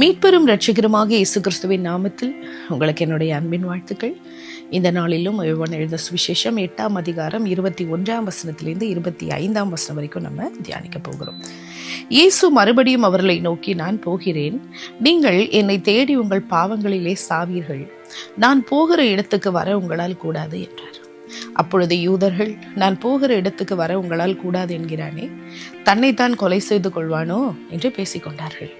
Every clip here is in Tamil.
மீட்பெரும் ரட்சிகரமாக இயேசு கிறிஸ்துவின் நாமத்தில் உங்களுக்கு என்னுடைய அன்பின் வாழ்த்துக்கள். இந்த நாளிலும் யோவான் எழுத சுவிசேஷம் எட்டாம் அதிகாரம் இருபத்தி ஒன்றாம் வசனத்திலிருந்து இருபத்தி ஐந்தாம் வசனம் வரைக்கும் நம்ம தியானிக்க போகிறோம். இயேசு மறுபடியும் அவர்களை நோக்கி நான் போகிறேன். நீங்கள் என்னை தேடி உங்கள் பாவங்களிலே சாவீர்கள். நான் போகிற இடத்துக்கு வர உங்களால் கூடாது என்றார். அப்பொழுது யூதர்கள் நான் போகிற இடத்துக்கு வர உங்களால் கூடாது என்கிறானே தன்னைத்தான் கொலை செய்து கொள்வானோ? என்று பேசிக்கொண்டார்கள்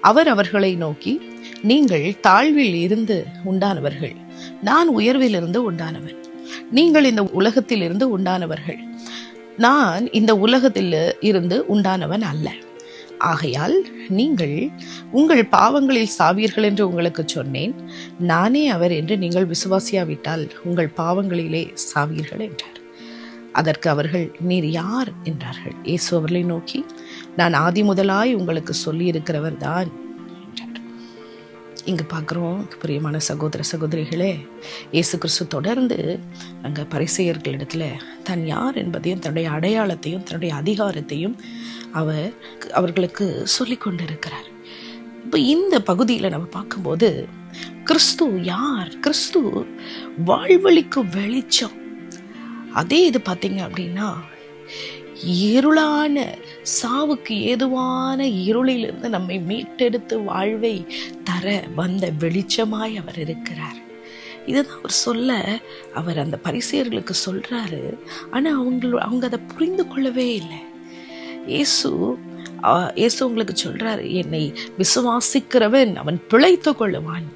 அவர் அவர்களை நோக்கி நீங்கள் தாழ்வில் இருந்து உண்டானவர்கள். நான் உயர்வில் இருந்து உண்டானவன். நீங்கள் இந்த உலகத்தில் இருந்து உண்டானவர்கள். நான் இந்த உலகத்தில் இருந்து உண்டானவன் அல்ல. ஆகையால் நீங்கள் உங்கள் பாவங்களில் சாவீர்கள் என்று உங்களுக்கு சொன்னேன். நானே அவர் என்று நீங்கள் விசுவாசியாவிட்டால் உங்கள் பாவங்களிலே சாவீர்கள் என்றார். அதற்கு அவர்கள் நீர் யார்? என்றார்கள். இயேசு அவர்களை நோக்கி நான் ஆதி முதலாய் உங்களுக்கு சொல்லி இருக்கிறவர் தான். என்றார். இங்கு பார்க்குறோம் பிரியமான சகோதர சகோதரிகளே இயேசு கிறிஸ்து தொடர்ந்து அங்கே பரிசெயர்களிடத்தில் தன் யார் என்பதையும் தன்னுடைய அடையாளத்தையும் தன்னுடைய அதிகாரத்தையும் அவர் அவர்களுக்கு சொல்லி கொண்டிருக்கிறார். இப்போ இந்த பகுதியில் நம்ம பார்க்கும்போது கிறிஸ்து யார்? கிறிஸ்து வாழ்வழிக்கும் வெளிச்சம். அதே இது பார்த்தீங்க அப்படின்னா இருளான சாவுக்கு ஏதுவான இருளிலிருந்து நம்மை மீட்டெடுத்து வாழ்வை தர வந்த வெளிச்சமாய் அவர் இருக்கிறார். இதுதான் அவர் சொல்ல அவர் அந்த பரிசெயர்களுக்கு சொல்கிறாரு ஆனால் அவங்க அவங்க அதை புரிந்து கொள்ளவே இல்லை. இயேசு இயேசு உங்களுக்கு சொல்றாரு என்னை விசுவாசிக்கிறவன் அவன் பிழைத்து கொள்ளுவான்.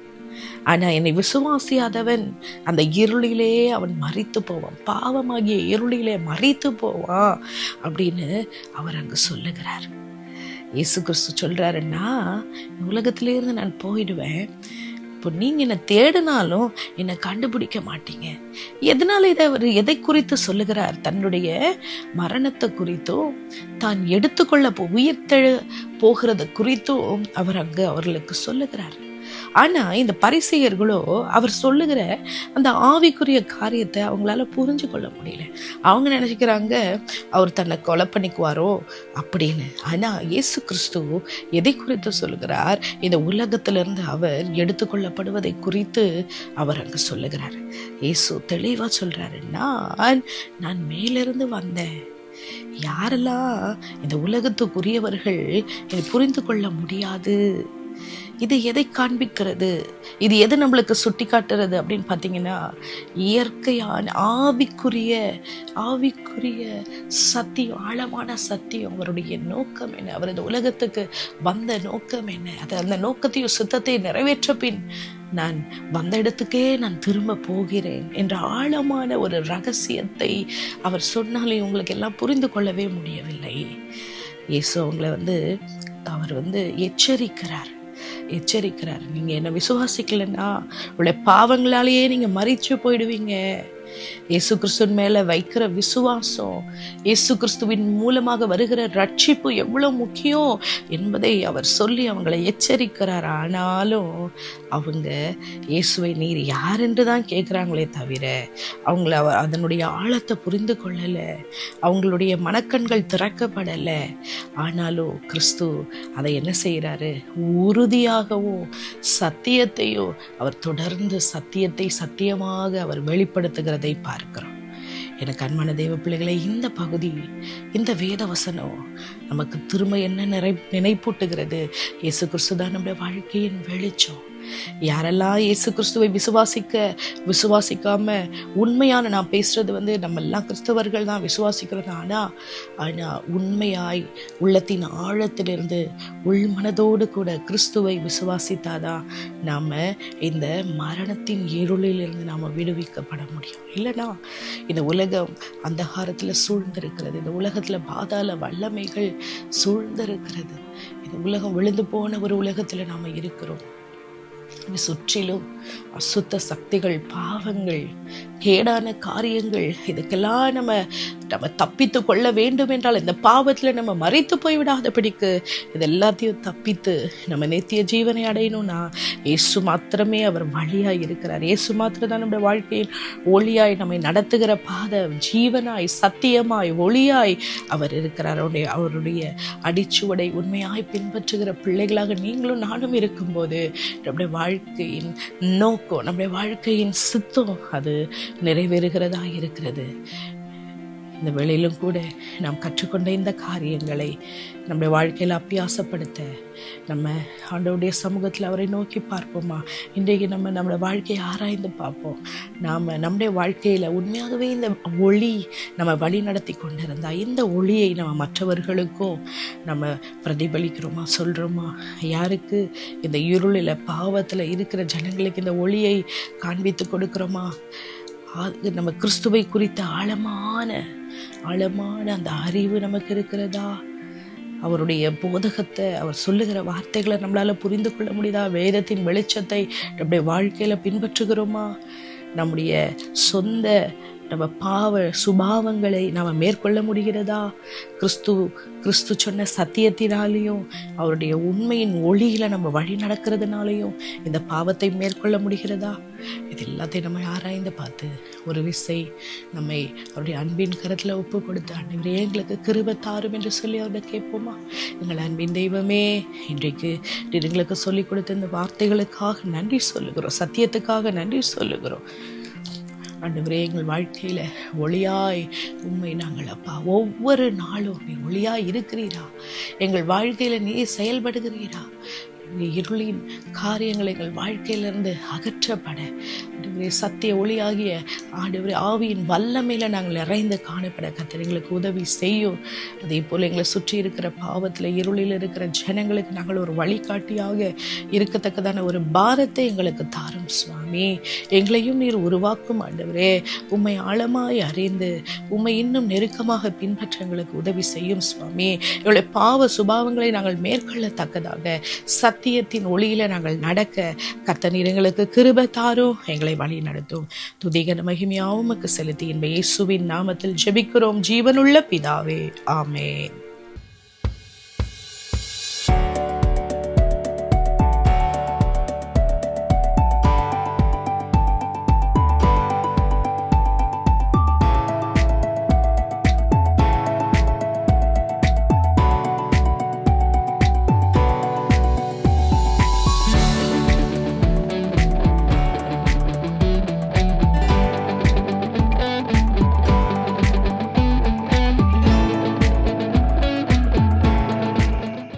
ஆனா என்னை விசுவாசியாதவன் அந்த இருளிலே அவன் மறித்து போவான். பாவமாகிய இருளிலே மறித்து போவான். அப்படின்னு அவர் அங்கு சொல்லுகிறார். இயேசு கிறிஸ்து சொல்றாருன்னா உலகத்திலேருந்து நான் போயிடுவேன். இப்போ நீங்கள் என்னை தேடினாலும் என்னை கண்டுபிடிக்க மாட்டீங்க. எதனால் இதை அவர் எதை குறித்து சொல்லுகிறார்? தன்னுடைய மரணத்தை குறித்தும் தான் எடுத்துக்கொள்ள உயிர்த்தெழு போகிறது குறித்தும் அவர் அங்கு அவர்களுக்கு சொல்லுகிறார். ஆனா இந்த பரிசெயர்களோ அவர் சொல்லுகிற அந்த ஆவிக்குரிய காரியத்தை அவங்களால புரிஞ்சு கொள்ள முடியல. அவங்க நினைச்சுக்கிறாங்க அவர் தன்னை கொலை பண்ணிக்குவாரோ? அப்படின்னு. ஆனா இயேசு கிறிஸ்து எதை குறித்து சொல்லுகிறார்? இந்த உலகத்திலிருந்து அவர் எடுத்துக்கொள்ளப்படுவதை குறித்து அவர் அங்கே சொல்லுகிறார். இயேசு தெளிவா சொல்றாரு நான் நான் மேலிருந்து வந்தேன். யாரெல்லாம் இந்த உலகத்துக்குரியவர்கள் இதை புரிந்து கொள்ள முடியாது இது எதை காண்பிக்கிறது? இது எது நம்மளுக்கு சுட்டி காட்டுறது அப்படின்னு பார்த்தீங்கன்னா இயற்கையான ஆவிக்குரிய ஆவிக்குரிய சத்தியம் ஆழமான சத்தியம் அவருடைய நோக்கம் என்ன? அவரது உலகத்துக்கு வந்த நோக்கம் என்ன? அது அந்த நோக்கத்தையும் சுத்தத்தை நிறைவேற்ற பின் நான் வந்த இடத்துக்கே நான் திரும்ப போகிறேன் என்ற ஆழமான ஒரு ரகசியத்தை அவர் சொன்னாலே உங்களுக்கு எல்லாம் புரிந்து கொள்ளவே முடியவில்லை. இயேசு அவங்கள வந்து அவர் வந்து எச்சரிக்கிறார். எச்சரிக்கிறார். நீங்கள் என்ன விசுவாசிக்கலைன்னா உடைய பாவங்களாலேயே நீங்கள் மறித்து போயிடுவீங்க. இயேசு கிறிஸ்துவின் மேல வைக்கிற விசுவாசம் இயேசு கிறிஸ்துவின் மூலமாக வருகிற ரட்சிப்பு எவ்வளவு முக்கியம் என்பதை அவர் சொல்லி அவங்களை எச்சரிக்கிறார். ஆனாலும் அவங்க இயேசுவை நீர் யார் என்று தான் கேட்குறாங்களே தவிர அவங்கள அதனுடைய ஆழத்தை புரிந்து கொள்ளலை அவங்களுடைய மனக்கண்கள் திறக்கப்படலை. ஆனாலும் கிறிஸ்து அதை என்ன செய்கிறாரு? உறுதியாகவும் சத்தியத்தையும் அவர் தொடர்ந்து சத்தியத்தை சத்தியமாக அவர் வெளிப்படுத்துகிறது பார்க்கிறோம். எனக்கு அன்பான தெய்வ பிள்ளைகளை இந்த பகுதி இந்த வேத வசனம் நமக்கு திரும்ப என்ன நிறை நினைப்பூட்டுகிறது? இயேசு கிறிஸ்து தான் நம்முடைய வாழ்க்கையின் வெளிச்சம். யாரெல்லாம் இயேசு கிறிஸ்துவை விசுவாசிக்க விசுவாசிக்காம உண்மையான நான் பேசுறது வந்து நம்ம எல்லாம் கிறிஸ்தவர்கள் தான் விசுவாசிக்கிறது ஆனா ஆனா உண்மையாய் உள்ளத்தின் ஆழத்திலிருந்து உள்மனதோடு கூட கிறிஸ்துவை விசுவாசித்தாதான் நாம இந்த மரணத்தின் இருளிலிருந்து நாம விடுவிக்கப்பட முடியும். இல்லைனா இந்த உலகம் அந்தகாரத்தில் சூழ்ந்திருக்கிறது. இந்த உலகத்துல பாதாள வல்லமைகள் சூழ்ந்திருக்கிறது. இந்த உலகம் விழுந்து போன ஒரு உலகத்துல நாம இருக்கிறோம். சுற்றிலும் அசுத்த சக்திகள் பாவங்கள் கேடான காரியங்கள் இதுக்கெல்லாம் நம்ம நம்ம தப்பித்து கொள்ள வேண்டும் என்றால் இந்த பாவத்தில் நம்ம மறைத்து போய்விடாதபடிக்கு இது எல்லாத்தையும் தப்பித்து நம்ம நித்திய ஜீவனை அடையணும்னா இயேசு மாத்திரமே அவர் வழியாக இருக்கிறார். இயேசு மாத்திரம் தான் நம்முடைய வாழ்க்கையில் ஒளியாய் நம்மை நடத்துகிற பாதை ஜீவனாய் சத்தியமாய் ஒளியாய் அவர் இருக்கிறார். அவருடைய அவருடைய அடிச்சுவடை உண்மையாய் பின்பற்றுகிற பிள்ளைகளாக நீங்களும் நானும் இருக்கும்போது நம்முடைய வாழ்க்கையின் நோக்கம் நம்முடைய வாழ்க்கையின் சித்தம் அது நிறைவேறுகிறதா இருக்கிறது. இந்த வேளையிலும் கூட நாம் கற்றுக்கொண்ட இந்த காரியங்களை நம்முடைய வாழ்க்கையில் அப்பியாசப்படுத்த நம்ம ஆண்டவுடைய சமூகத்தில் அவரை நோக்கி பார்ப்போமா? இன்றைக்கு நம்ம நம்மளோட வாழ்க்கையை ஆராய்ந்து பார்ப்போம். நாம் நம்முடைய வாழ்க்கையில் உண்மையாகவே இந்த ஒளி நம்ம வழி நடத்தி கொண்டிருந்தால் இந்த ஒளியை நம்ம மற்றவர்களுக்கும் நம்ம பிரதிபலிக்கிறோமா சொல்கிறோமா யாருக்கு? இந்த இருளில் பாவத்தில் இருக்கிற ஜனங்களுக்கு இந்த ஒளியை காண்பித்து கொடுக்குறோமா? அது நம்ம கிறிஸ்துவை குறித்த ஆழமான ஆழமான அந்த அறிவு நமக்கு இருக்கிறதா? அவருடைய போதகத்தை அவர் சொல்லுகிற வார்த்தைகளை நம்மளால புரிந்து கொள்ள முடியுதா? வேதத்தின் வெளிச்சத்தை நம்முடைய வாழ்க்கையில பின்பற்றுகிறோமா? நம்முடைய சொந்த நம்ம பாவ சுபாவங்களை நாம் மேற்கொள்ள முடிகிறதா? கிறிஸ்து கிறிஸ்து சொன்ன சத்தியத்தினாலேயும் அவருடைய உண்மையின் ஒளியில் நம்ம வழி நடக்கிறதுனாலையும் இந்த பாவத்தை மேற்கொள்ள முடிகிறதா? இது எல்லாத்தையும் நம்ம ஆராய்ந்து பார்த்து ஒரு விசை நம்மை அவருடைய அன்பின் கருத்தில் ஒப்பு கொடுத்து அன்றைய எங்களுக்கு கிருபை தாரும் என்று சொல்லி அவர்கிட்ட கேட்போமா? எங்கள் அன்பின் தெய்வமே இன்றைக்கு எங்களுக்கு சொல்லிக் கொடுத்த இந்த வார்த்தைகளுக்காக நன்றி சொல்லுகிறோம் சத்தியத்துக்காக நன்றி சொல்லுகிறோம். ஆண்டவரே எங்கள் வாழ்க்கையில் ஒளியாய் உண்மை நாங்கள் அப்பா ஒவ்வொரு நாளும் நீ ஒளியாய் இருக்கிறீரா? எங்கள் வாழ்க்கையில் நீ செயல்படுகிறீரா? இருளின் காரியங்கள் எங்கள் வாழ்க்கையிலிருந்து அகற்றப்பட. ஆண்டவரே சத்திய ஒளியாகிய ஆண்டவரே ஆவியின் வல்லமையில் நாங்கள் நிறைந்து காணப்பட. கத்தர் எங்களுக்கு உதவி செய்யும் அதே போல் எங்களை சுற்றி இருக்கிற பாவத்தில் இருளில் இருக்கிற ஜனங்களுக்கு நாங்கள் ஒரு வழிகாட்டியாக இருக்கத்தக்கதான ஒரு பாரத்தை எங்களுக்கு தாரும் சுவாமி. எங்களையும் நீர் உருவாக்கும் ஆண்டு உம்மை ஆழமாய் அறிந்து உம்மை இன்னும் நெருக்கமாக பின்பற்ற எங்களுக்கு உதவி செய்யும் சுவாமி. எங்களுடைய பாவ சுபாவங்களை நாங்கள் மேற்கொள்ளத்தக்கதாக சத்தியத்தின் ஒளியில நாங்கள் நடக்க கர்த்தர் எங்களுக்கு கிருப தாரோ எங்களை வழி நடத்தும். துதிகன மகிமையாவும் செலுத்தி என்ப இயேசுவின் நாமத்தில் ஜெபிக்கிறோம். ஜீவனுள்ள பிதாவே ஆமே